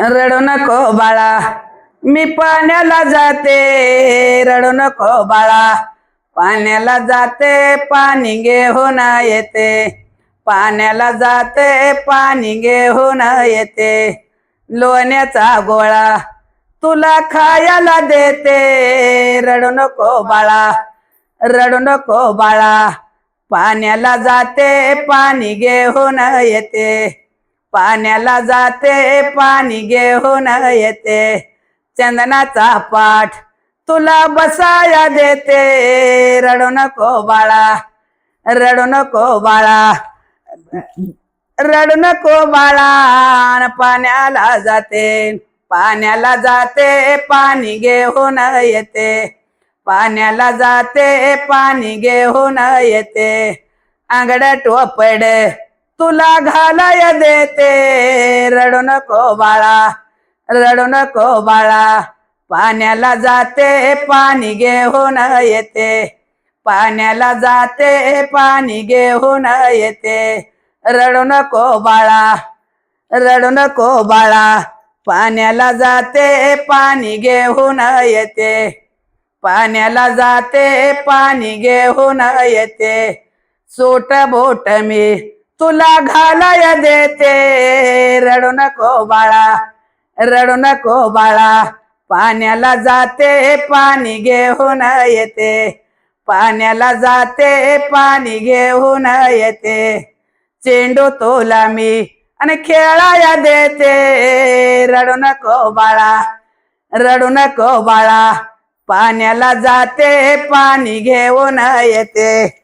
रडू नको बाळा. मी पाण्याला जाते. रडू नको बाळा. पाण्याला जाते पाणी घेऊन येते. पाण्याला जाते पाणी घेऊन येते. लोण्याचा गोळा तुला खायला देते. रडू नको बाळा. रडू नको बाळा. पाण्याला जाते पाणी घेऊन येते. पाण्याला जाते पाणी घेऊन येते. चंदनाचा पाठ तुला बसाया देते. रडू नको बाळा रडू नको बाळा रडू नको बाळा. पाण्याला जाते पाण्याला जाते पाणी घेऊन येते. पाण्याला जाते पाणी घेऊन येते. आंगड टोपड तुला घालाय देते. रडू नको बाळा रडू नको बाळा. पाण्याला जाते पाणी घेऊन येते. पाण्याला जाते पाणी घेऊन येते. रडू नको बाळा रडू नको बाळा. पाण्याला जाते पाणी घेऊन येते. पाण्याला जाते पाणी घेऊन येते. सोट बोट मी तुला घालाय देते. रडू नको बाळा रडू नको बाळा. पाण्याला जाते पाणी घेऊन येते. पाण्याला जाते पाणी घेऊन येते. चेंडू तोला मी आणि खेळाया देते. रडू नको बाळा रडू नको बाळा. पाण्याला जाते पाणी घेऊन येते.